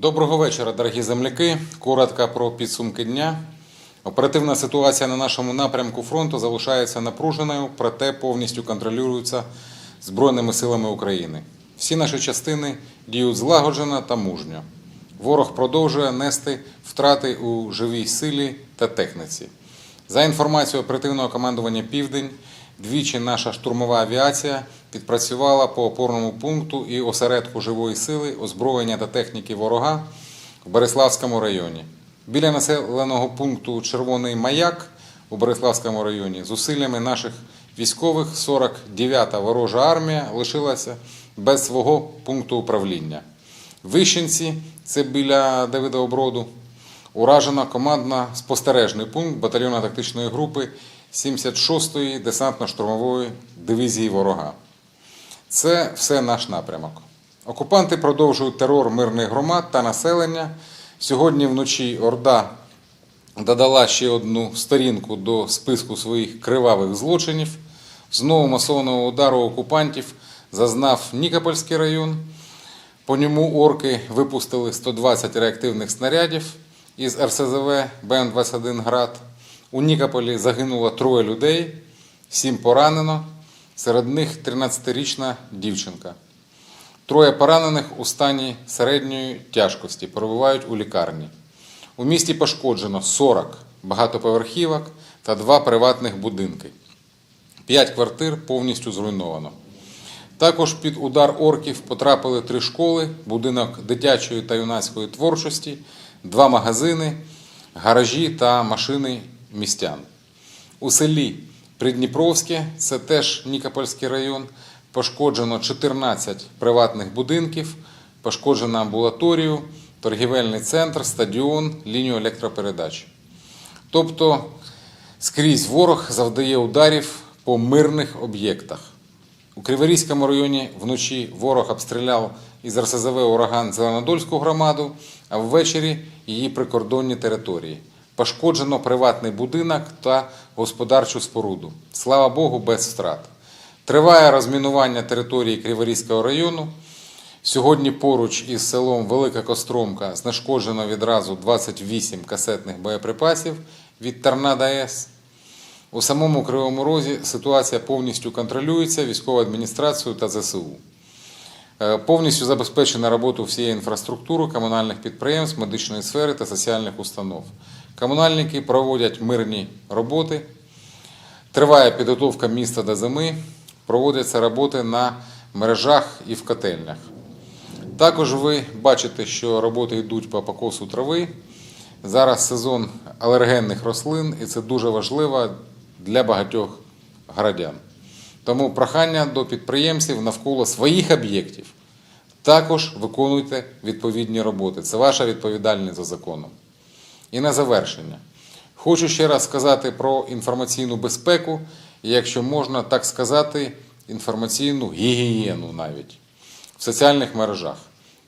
Доброго вечора, дорогі земляки. Коротко про підсумки дня. Оперативна ситуація на нашому напрямку фронту залишається напруженою, проте повністю контролюється Збройними силами України. Всі наші частини діють злагоджено та мужньо. Ворог продовжує нести втрати у живій силі та техніці. За інформацією оперативного командування Південь, двічі наша штурмова авіація відпрацювала по опорному пункту і осередку живої сили, озброєння та техніки ворога в Береславському районі. Біля населеного пункту Червоний Маяк у Береславському районі зусиллями наших військових 49-та ворожа армія лишилася без свого пункту управління. Вищенці, це біля Давидооброду, уражено командно-спостережний пункт батальйону тактичної групи 76-ї десантно-штурмової дивізії ворога. Це все наш напрямок. Окупанти продовжують терор мирних громад та населення. Сьогодні вночі Орда додала ще одну сторінку до списку своїх кривавих злочинів. Знову масованого удару окупантів зазнав Нікопольський район. По ньому орки випустили 120 реактивних снарядів із РСЗВ БМ-21 Град. У Нікополі загинуло троє людей, сім поранено. Серед них 13-річна дівчинка. Троє поранених у стані середньої тяжкості перебувають у лікарні. У місті пошкоджено 40 багатоповерхівок та два приватних будинки. П'ять квартир повністю зруйновано. Також під удар орків потрапили три школи, будинок дитячої та юнацької творчості, два магазини, гаражі та машини містян. У селі Придніпровське, це теж Нікопольський район, пошкоджено 14 приватних будинків, пошкоджено амбулаторію, торгівельний центр, стадіон, лінію електропередач. Тобто скрізь ворог завдає ударів по мирних об'єктах. У Криворізькому районі вночі ворог обстріляв із РСЗВ ураган Зеленодольську громаду, а ввечері її прикордонні території. Пошкоджено приватний будинок та господарчу споруду. Слава Богу, без втрат. Триває розмінування території Криворізького району. Сьогодні поруч із селом Велика Костромка знешкоджено відразу 28 касетних боєприпасів від Торнадо С. У самому Кривому Розі ситуація повністю контролюється військовою адміністрацією та ЗСУ. Е, Повністю забезпечена робота всієї інфраструктури комунальних підприємств, медичної сфери та соціальних установ. Комунальники проводять мирні роботи. Триває підготовка міста до зими, проводяться роботи на мережах і в котельнях. Також ви бачите, що роботи йдуть по покосу трави. Зараз сезон алергенних рослин, і це дуже важливо для багатьох громадян. Тому прохання до підприємців навколо своїх об'єктів. Також виконуйте відповідні роботи. Це ваша відповідальність за законом. І на завершення. Хочу ще раз сказати про інформаційну безпеку, і якщо можна так сказати, інформаційну гігієну навіть в соціальних мережах.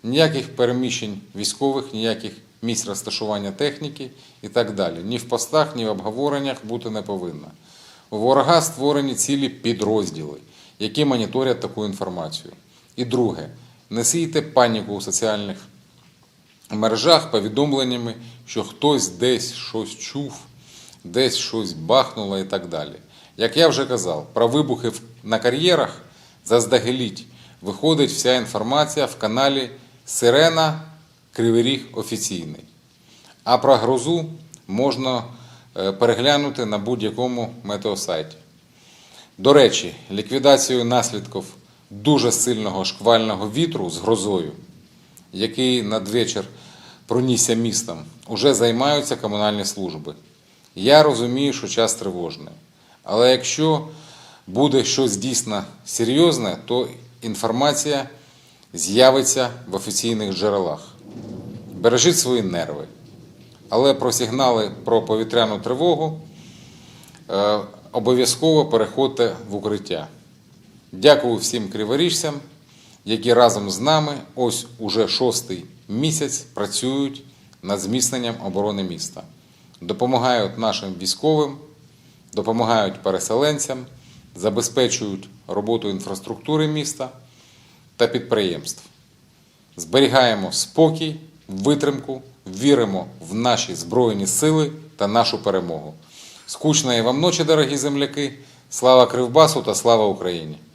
Ніяких переміщень військових, ніяких місць розташування техніки і так далі. Ні в постах, ні в обговореннях бути не повинно. Ворога створені цілі підрозділи, які моніторять таку інформацію. І друге, не сійте паніку у соціальних мережах повідомленнями, що хтось десь щось чув, десь щось бахнуло і так далі. Як я вже казав, про вибухи на кар'єрах заздалегідь виходить вся інформація в каналі Сирена Кривий Ріг офіційний. А про грозу можна переглянути на будь-якому метеосайті. До речі, ліквідацією наслідків дуже сильного шквального вітру з грозою, який надвечір пронісся містом, уже займаються комунальні служби. Я розумію, що час тривожний. Але якщо буде щось дійсно серйозне, то інформація з'явиться в офіційних джерелах. Бережіть свої нерви. Але про сигнали про повітряну тривогу е, обов'язково переходьте в укриття. Дякую всім криворіжцям, які разом з нами ось уже шостий місяць працюють над зміцненням оборони міста. Допомагають нашим військовим, допомагають переселенцям, забезпечують роботу інфраструктури міста та підприємств. Зберігаємо спокій витримку, віримо в наші Збройні сили та нашу перемогу. Скучної вам ночі, дорогі земляки! Слава Кривбасу та слава Україні!